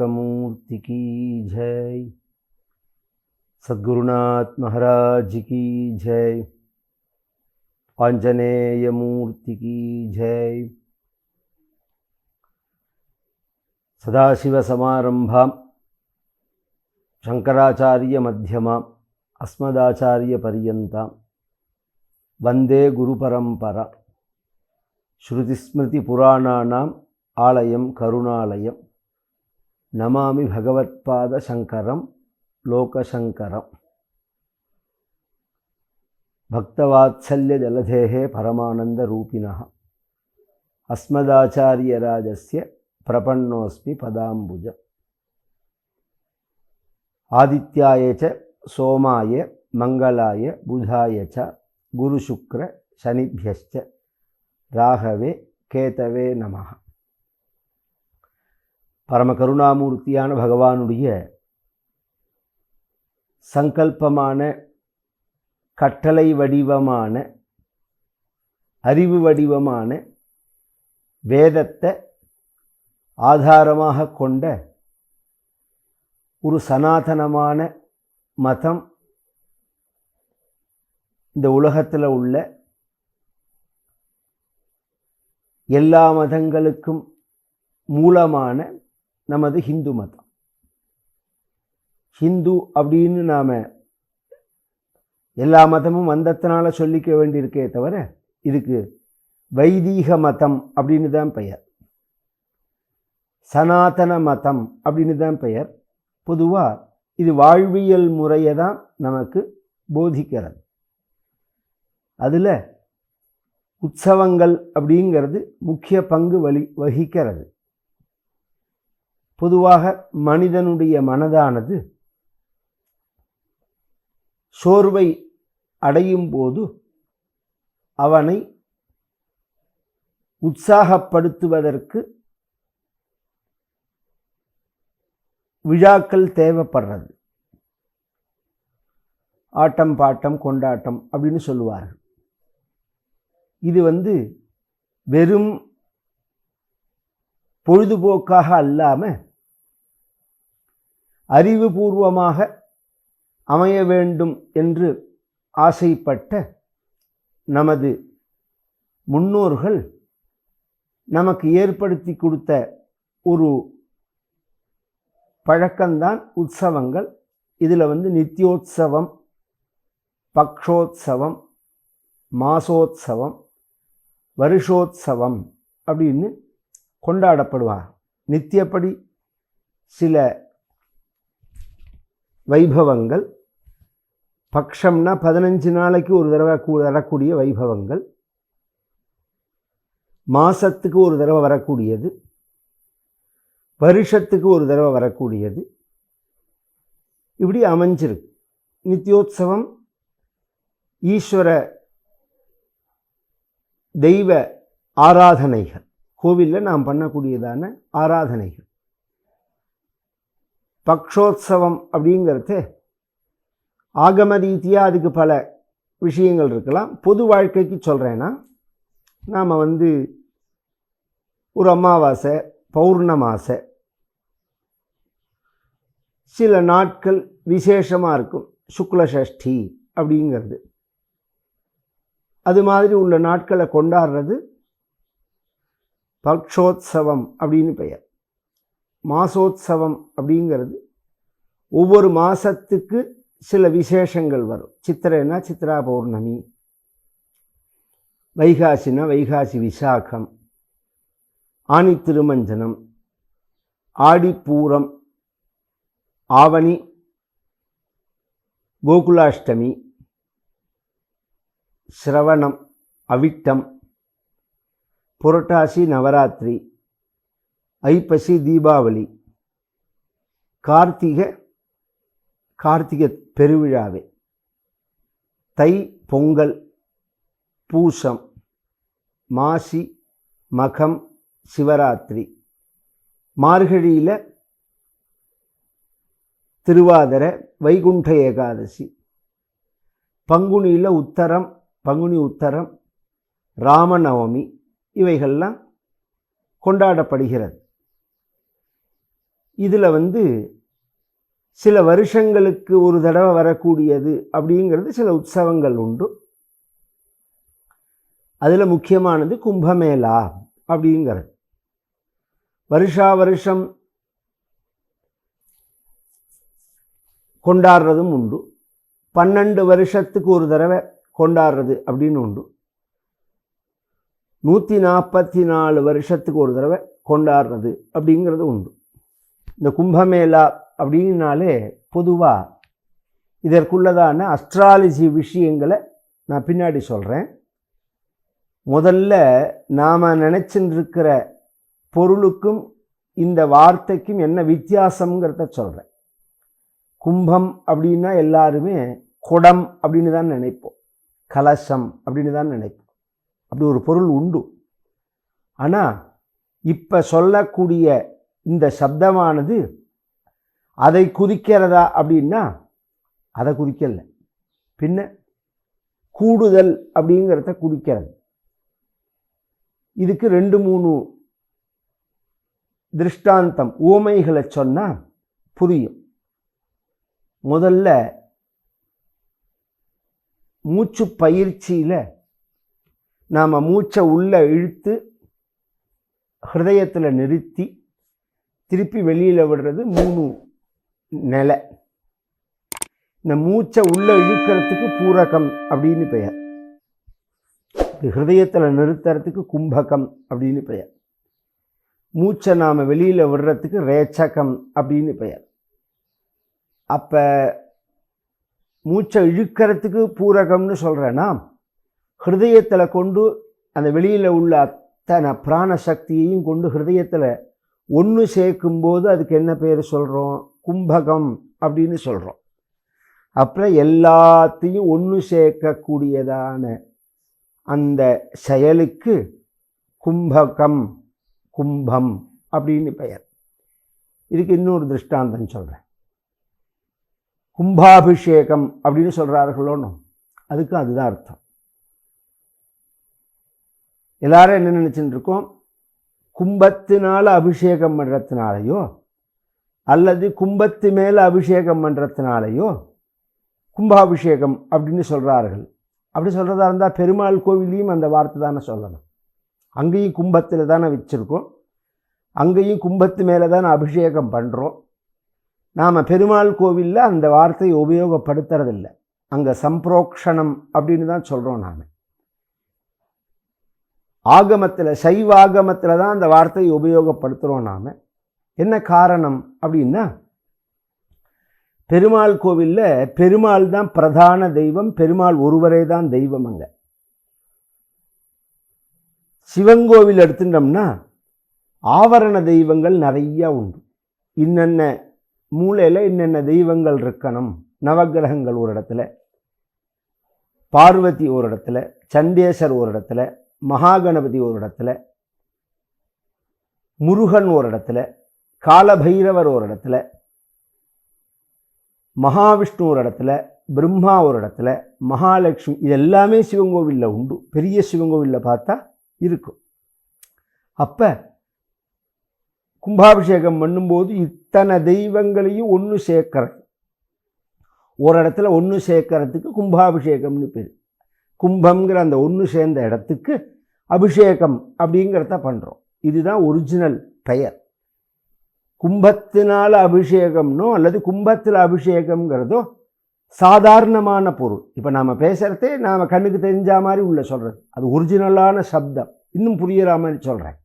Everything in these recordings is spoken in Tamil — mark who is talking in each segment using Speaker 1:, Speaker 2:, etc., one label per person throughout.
Speaker 1: వినాయకమూర్తి కీ జై। సద్గురునాథ్ మహారాజ్ కీ జై। ఆంజనేయమూర్తి కీ జై। సదాశివసమారంభాం శంకరాచార్య మధ్యమాం అస్మదాచార్య పర్యంతం వందే గురుపరంపర శృతిస్మృతిపురాణానాం ఆలయం కరుణాలయం। నమామి భగవత్పాద శంకరం లోకశంకరం. భక్తవాత్సల్యజలధేः परमानन्दरूपिण अस्मदाचार्यराजस्य प्रपन्नोऽस्मि पदाम्बुज आदित्याय च सोमाय मङ्गलाय बुधाय च गुरुशुक्रशनिभ्यश्च राघवे केतवे नमः பரம கருணாமூர்த்தியான பகவானுடைய சங்கல்பமான கட்டளை வடிவமான அறிவு வடிவமான வேதத்தை ஆதாரமாக கொண்ட ஒரு சனாதனமான மதம் இந்த உலகத்தில் உள்ள எல்லா மதங்களுக்கும் மூலமான நமது ஹிந்து மதம். ஹிந்து அப்படின்னு நாம் எல்லா மதமும் வந்தத்தினால சொல்லிக்க வேண்டியிருக்கே தவிர இதுக்கு வைதீக மதம் அப்படின்னு தான் பெயர். சனாதன மதம் அப்படின்னு தான் பெயர். பொதுவாக இது வாழ்வியல் முறையை தான் நமக்கு போதிக்கிறது. அதில் உற்சவங்கள் அப்படிங்கிறது முக்கிய பங்கு வலி வகிக்கிறது. பொதுவாக மனிதனுடைய மனதானது சோர்வை அடையும் போது அவனை உற்சாகப்படுத்துவதற்கு விழாக்கள் தேவைப்படுறது. ஆட்டம் பாட்டம் கொண்டாட்டம் அப்படின்னு சொல்லுவார்கள். இது வந்து வெறும் பொழுதுபோக்காக அல்லாமல் அறிவுபூர்வமாக அமைய வேண்டும் என்று ஆசைப்பட்ட நமது முன்னோர்கள் நமக்கு ஏற்படுத்தி கொடுத்த ஒரு பழக்கம்தான் உற்சவங்கள். இதில் வந்து நித்தியோத்சவம் பக்ஷோத்சவம் மாசோத்சவம் வருஷோத்சவம் அப்படின்னு கொண்டாடப்படுவார் நித்தியப்படி சில வைபவங்கள். பக்ஷம்னா பதினஞ்சு நாளைக்கு ஒரு தடவை வரக்கூடிய வைபவங்கள். மாதத்துக்கு ஒரு தடவை வரக்கூடியது. வருஷத்துக்கு ஒரு தடவை வரக்கூடியது. இப்படி அமைஞ்சிருக்கு. நித்தியோத்சவம் ஈஸ்வர தெய்வ ஆராதனைகள். கோவிலில் நாம் பண்ணக்கூடியதான ஆராதனைகள். பக்ஷோத்சவம் அப்படிங்கிறது ஆகம ரீதியாக அதுக்கு பல விஷயங்கள் இருக்கலாம். பொது வாழ்க்கைக்கு சொல்கிறேன்னா நாம் வந்து ஒரு அமாவாசை பௌர்ணமாசை சில நாட்கள் விசேஷமாக இருக்கும். சுக்ல சஷ்டி அப்படிங்கிறது. அது மாதிரி உள்ள நாட்களை கொண்டாடுறது பக்ஷோத்சவம் அப்படின்னு பெயர். மாசோத்சவம் அப்படிங்கிறது ஒவ்வொரு மாதத்துக்கு சில விசேஷங்கள் வரும். சித்திரைனா சித்ரா பௌர்ணமி வைகாசினா வைகாசி விசாகம் ஆணி திருமஞ்சனம் ஆடிப்பூரம் ஆவணி கோகுலாஷ்டமி சிரவணம் அவிட்டம் புரட்டாசி நவராத்திரி ஐப்பசி தீபாவளி. கார்த்திகை கார்த்திகை பெருவிழாவே. தை பொங்கல் பூசம் மாசி மகம் சிவராத்திரி. மார்கழியில் திருவாதர வைகுண்ட ஏகாதசி. பங்குனியில் உத்தரம் பங்குனி உத்தரம் ராமநவமி இவைகள்லாம் கொண்டாடப்படுகிறது. இதில் வந்து சில வருஷங்களுக்கு ஒரு தடவை வரக்கூடியது அப்படிங்கிறது சில உற்சவங்கள் உண்டு. அதில் முக்கியமானது கும்பமேளா அப்படிங்கிறது. வருஷா வருஷம் கொண்டாடுறதும் உண்டு. பன்னெண்டு வருஷத்துக்கு ஒரு தடவை கொண்டாடுறது அப்படின்னு உண்டு. நூற்றி நாற்பத்தி நாலு வருஷத்துக்கு ஒரு தடவை கொண்டாடுறது அப்படிங்கிறது உண்டு. இந்த கும்பமேளா அப்படின்னாலே பொதுவாக இதற்குள்ளதான அஸ்ட்ராலஜி விஷயங்களை நான் பின்னாடி சொல்கிறேன் முதல்ல நாம் நினச்சிருக்கிற பொருளுக்கும் இந்த வார்த்தைக்கும் என்ன வித்தியாசங்கிறத சொல்கிறேன் கும்பம் அப்படின்னா எல்லாருமே குடம் அப்படின்னு தான் நினைப்போம். கலசம் அப்படின்னு தான் நினைப்போம். அப்படி ஒரு பொருள் உண்டு. ஆனால் இப்போ சொல்லக்கூடிய இந்த சப்தமானது அதை குறிக்கிறதா அப்படின்னா அதை குறிக்கல பின்ன கூடுதல் அப்படிங்கிறத குறிக்கிறது இதுக்கு ரெண்டு மூணு திருஷ்டாந்தம் ஊமைகளை சொன்னால் புரியும். முதல்ல மூச்சு பயிற்சியில் நாம் மூச்சை உள்ளே இழுத்து ஹிருதயத்தில் நிறுத்தி திருப்பி வெளியில் விடுறது மூணு நிலை. இந்த மூச்சை உள்ளே இழுக்கிறதுக்கு பூரகம் அப்படின்னு பெயர். ஹிருதயத்தில் நிறுத்துறதுக்கு கும்பகம் அப்படின்னு பெயர். மூச்சை நாம் வெளியில் விடுறதுக்கு ரேச்சகம் அப்படின்னு பெயர். அப்போ மூச்சை இழுக்கிறதுக்கு பூரகம்னு சொல்கிறேன்னா ஹிருதயத்தில் கொண்டு அந்த வெளியில் உள்ள அத்தனை பிராண சக்தியையும் கொண்டு ஹிருதயத்தில் ஒன்று சேர்க்கும்போது அதுக்கு என்ன பேர் சொல்கிறோம் கும்பகம் அப்படின்னு சொல்கிறோம் அப்புறம் எல்லாத்தையும் ஒன்று சேர்க்கக்கூடியதான அந்த செயலுக்கு கும்பகம் கும்பம் அப்படின்னு பெயர். இதுக்கு இன்னொரு திருஷ்டாந்தம் சொல்கிறேன் கும்பாபிஷேகம் அப்படின்னு சொல்கிறார்களோன்னு அதுக்கு அதுதான் அர்த்தம். எல்லாரும் என்ன நினச்சிட்டு இருக்கோம்? கும்பத்தினால் அபிஷேகம் பண்ணுறதுனாலையோ அல்லது கும்பத்து மேலே அபிஷேகம் பண்ணுறதுனாலையோ கும்பாபிஷேகம் அப்படின்னு சொல்கிறார்கள் அப்படி சொல்கிறதா இருந்தால் பெருமாள் கோவிலையும் அந்த வார்த்தை தானே சொல்லணும். அங்கேயும் கும்பத்தில் தானே வச்சுருக்கோம். அங்கேயும் கும்பத்து மேலே தானே அபிஷேகம் பண்ணுறோம் நாம் பெருமாள் கோவிலில் அந்த வார்த்தையை உபயோகப்படுத்துறதில்லை. அங்கே சம்ப்ரோக்ஷணம் அப்படின்னு தான் சொல்கிறோம் நாம். ஆகமத்தில் சைவ ஆகமத்தில் தான் அந்த வார்த்தையை உபயோகப்படுத்துகிறோம் நாம். என்ன காரணம் அப்படின்னா பெருமாள் கோவிலில் பெருமாள் தான் பிரதான தெய்வம் பெருமாள் ஒருவரே தான் தெய்வம் அங்கே. சிவங்கோவில் எடுத்துட்டோம்னா ஆவரண தெய்வங்கள் நிறையா உண்டு. இன்னென்ன மூலையில் இன்னென்ன தெய்வங்கள் இருக்கணும்? நவகிரகங்கள் ஒரு இடத்துல பார்வதி ஒரு இடத்துல சண்டேசர் ஒரு இடத்துல மகாகணபதி ஒரு இடத்துல முருகன் ஒரு இடத்துல காலபைரவர் ஒரு இடத்துல மகாவிஷ்ணு ஒரு இடத்துல பிரம்மா ஒரு இடத்துல மகாலட்சுமி இது எல்லாமே சிவங்கோவிலில் உண்டு. பெரிய சிவங்கோவிலில் பார்த்தா இருக்கும். அப்போ கும்பாபிஷேகம் பண்ணும்போது இத்தனை தெய்வங்களையும் ஒன்று சேர்க்கறது ஒரு இடத்துல ஒன்று சேர்க்கறதுக்கு கும்பாபிஷேகம்னு பேர். கும்பம்ங்கிற அந்த ஒன்று சேர்ந்த இடத்துக்கு அபிஷேகம் அப்படிங்கிறத பண்ணுறோம் இதுதான் ஒரிஜினல் பெயர். கும்பத்தினால் அபிஷேகம்னோ அல்லது கும்பத்தில் அபிஷேகம்ங்கிறதோ சாதாரணமான பொருள். இப்போ நாம் பேசுகிறதே நாம் கண்ணுக்கு தெரிஞ்ச மாதிரி உள்ள சொல்கிறது அது ஒரிஜினலான சப்தம். இன்னும் புரியிற மாதிரி சொல்கிறேன்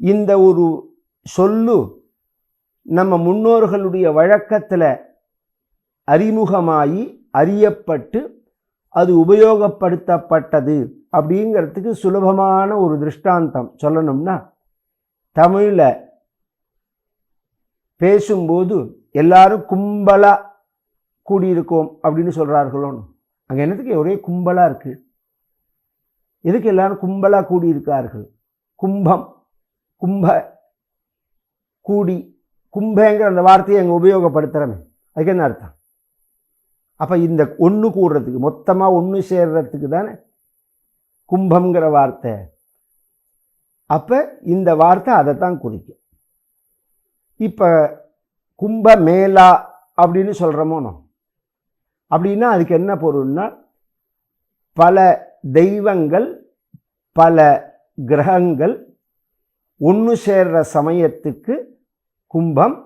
Speaker 1: இந்த ஒரு சொல்லு நம்ம முன்னோர்களுடைய வழக்கத்தில் அறிமுகமாகி அறியப்பட்டு அது உபயோகப்படுத்தப்பட்டது அப்படிங்கிறதுக்கு சுலபமான ஒரு திருஷ்டாந்தம் சொல்லணும்னா தமிழில் பேசும்போது எல்லாரும் கும்பலாக கூடியிருக்கோம் அப்படின்னு சொல்கிறார்களோன்னு அங்கே என்னத்துக்கு ஒரே கும்பலாக இருக்குது எதுக்கு எல்லாரும் கும்பலாக கூடியிருக்கார்கள்? கும்பம் கும்ப கூடி கும்பங்கிற அந்த வார்த்தையை அங்கே உபயோகப்படுத்துகிறோமே அதுக்கு என்ன அர்த்தம்? அப்போ இந்த ஒன்று கூடுறதுக்கு மொத்தமாக ஒன்று சேர்றதுக்கு தானே? கும்பங்கிற வார்த்தை. அப்போ இந்த வார்த்தை அதை தான் குறிக்கும். இப்போ கும்ப மேலா அப்படின்னு சொல்கிறோமோனோ அப்படின்னா அதுக்கு என்ன பொருள்னா பல தெய்வங்கள் பல கிரகங்கள் ஒன்று சேர்ற சமயத்துக்கு கும்பம்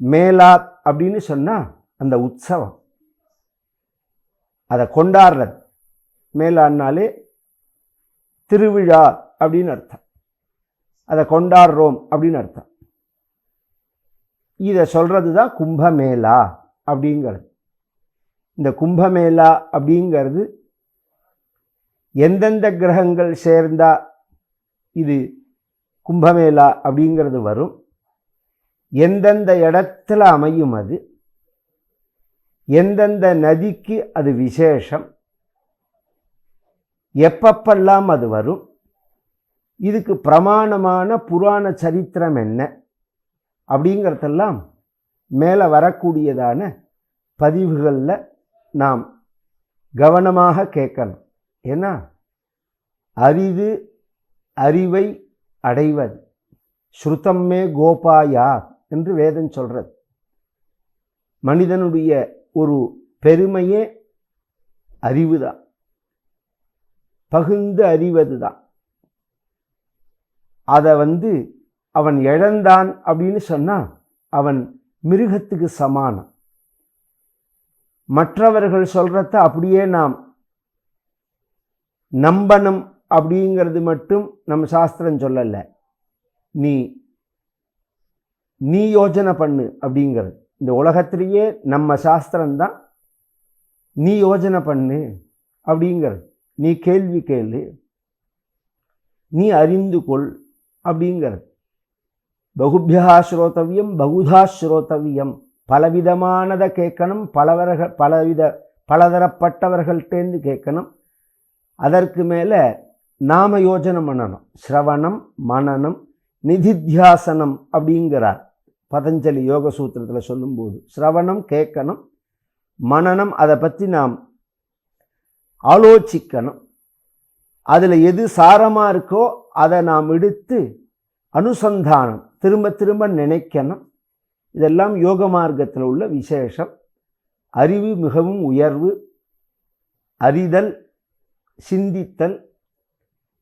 Speaker 1: மேலா அப்படின்னு சொன்னால் அந்த உற்சவம். அதை கொண்டாடுறது. மேலான்னாலே திருவிழா அப்படின்னு அர்த்தம். அதை கொண்டாடுறோம் அப்படின்னு அர்த்தம். இதை சொல்கிறது தான் கும்பமேளா அப்படிங்கிறது. இந்த கும்பமேளா அப்படிங்கிறது எந்தெந்த கிரகங்கள் சேர்ந்தால் இது கும்பமேளா அப்படிங்கிறது வரும். எந்தெந்த இடத்துல அமையும் அது? எந்தெந்த நதிக்கு அது விசேஷம்? எப்பப்பெல்லாம் அது வரும்? இதுக்கு பிரமாணமான புராண சரித்திரம் என்ன? அப்படிங்கிறதெல்லாம் மேலே வரக்கூடியதான பதிவுகளில் நாம் கவனமாக கேட்கணும். ஏன்னா அரிது அறிவை அடைவது. ஸ்ருதம்மே கோபாயா என்று வேதம் சொல்கிறது மனிதனுடைய ஒரு பெருமையே அறிவு தான் பகுந்து அறிவது தான் அதை வந்து அவன் இழந்தான் அப்படின்னு சொன்னால் அவன் மிருகத்துக்கு சமானம். மற்றவர்கள் சொல்கிறத அப்படியே நாம் நம்பணும் அப்படிங்கிறது மட்டும் நம்ம சாஸ்திரம் சொல்லலை. நீ நீ யோஜனை பண்ணு அப்படிங்கிறது. இந்த உலகத்திலேயே நம்ம சாஸ்திரம்தான் நீ யோஜனை பண்ணு அப்படிங்கிறது. நீ கேள்வி கேளு. நீ அறிந்து கொள் அப்படிங்கிறது. பகுபியா ஸ்ரோதவியம் பகுதா ஸ்ரோதவியம். பலவிதமானதை கேட்கணும் பலவர்கள் பலவித பலதரப்பட்டவர்கள்டேந்து கேட்கணும். அதற்கு மேலே நாம யோஜனை பண்ணணும். ஸ்ரவணம் மனநம் நிதித்தியாசனம் அப்படிங்கிறார். பதஞ்சலி யோக சூத்திரத்தில் சொல்லும்போது ஸ்ரவணம் கேட்கணும் மனனம் அதை பற்றி நாம் ஆலோசிக்கணும். அதில் எது சாரமாக இருக்கோ அதை நாம் எடுத்து அனுசந்தானம் திரும்ப திரும்ப நினைக்கணும். இதெல்லாம் யோக மார்க்கத்தில் உள்ள விசேஷம். அறிவு மிகவும் உயர்வு அறிதல் சிந்தித்தல்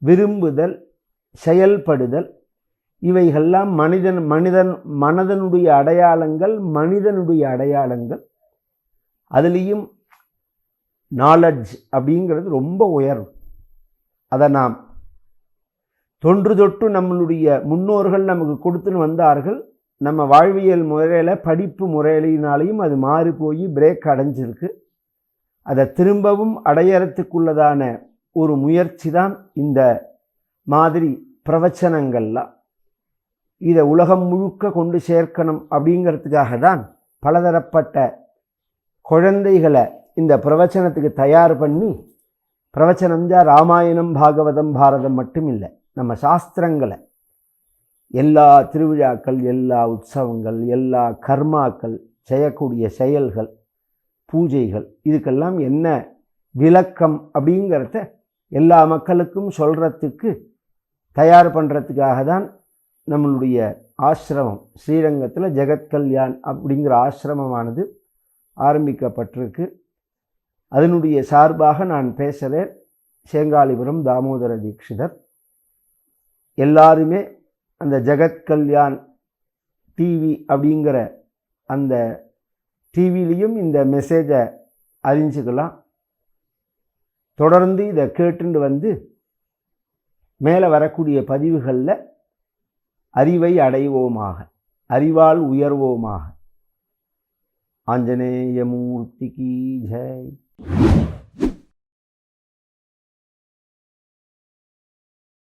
Speaker 1: விரும்புதல் செயல்படுதல் இவைகள்லாம் மனிதன் மனிதன் மனதனுடைய அடையாளங்கள் மனிதனுடைய அடையாளங்கள். அதுலேயும் நாலெட்ஜ் அப்படிங்கிறது ரொம்ப உயரும். அதை நாம் தொன்று தொட்டு நம்மளுடைய முன்னோர்கள் நமக்கு கொடுத்துன்னு வந்தார்கள். நம்ம வாழ்வியல் முறையில் படிப்பு முறையினாலையும் அது மாறி போய் பிரேக் அடைஞ்சிருக்கு. அதை திரும்பவும் அடையறத்துக்குள்ளதான ஒரு முயற்சி தான் இந்த மாதிரி பிரவச்சனங்கள்லாம். இதை உலகம் முழுக்க கொண்டு சேர்க்கணும் அப்படிங்கிறதுக்காக தான் பலதரப்பட்ட குழந்தைகளை இந்த பிரவச்சனத்துக்கு தயார் பண்ணி பிரவச்சனம்ஜா ராமாயணம் பாகவதம் பாரதம் மட்டும் இல்லை நம்ம சாஸ்திரங்களை எல்லா திருவிழாக்கள் எல்லா உற்சவங்கள் எல்லா கர்மாக்கள் செய்யக்கூடிய செயல்கள் பூஜைகள் இதுக்கெல்லாம் என்ன விளக்கம் அப்படிங்கிறத எல்லா மக்களுக்கும் சொல்கிறதுக்கு தயார் பண்ணுறதுக்காக தான் நம்மளுடைய ஆசிரமம் ஸ்ரீரங்கத்தில் ஜெகத்கல்யாண் அப்படிங்கிற ஆசிரமமானது ஆரம்பிக்கப்பட்டிருக்கு. அதனுடைய சார்பாக நான் பேசுகிறேன் சேங்காலிபுரம் தாமோதர தீட்சிதர். எல்லாருமே அந்த ஜெகத்கல்யாண் டிவி அப்படிங்கிற அந்த டிவிலையும் இந்த மெசேஜை அறிஞ்சுக்கலாம். தொடர்ந்து இதை கேட்டுண்டு வந்து மேலே வரக்கூடிய பதிவுகளில் அறிவை அடைவோமாக அறிவால் உயர்வோமாக. ஆஞ்சநேயமூர்த்திக்கு ஜெய்.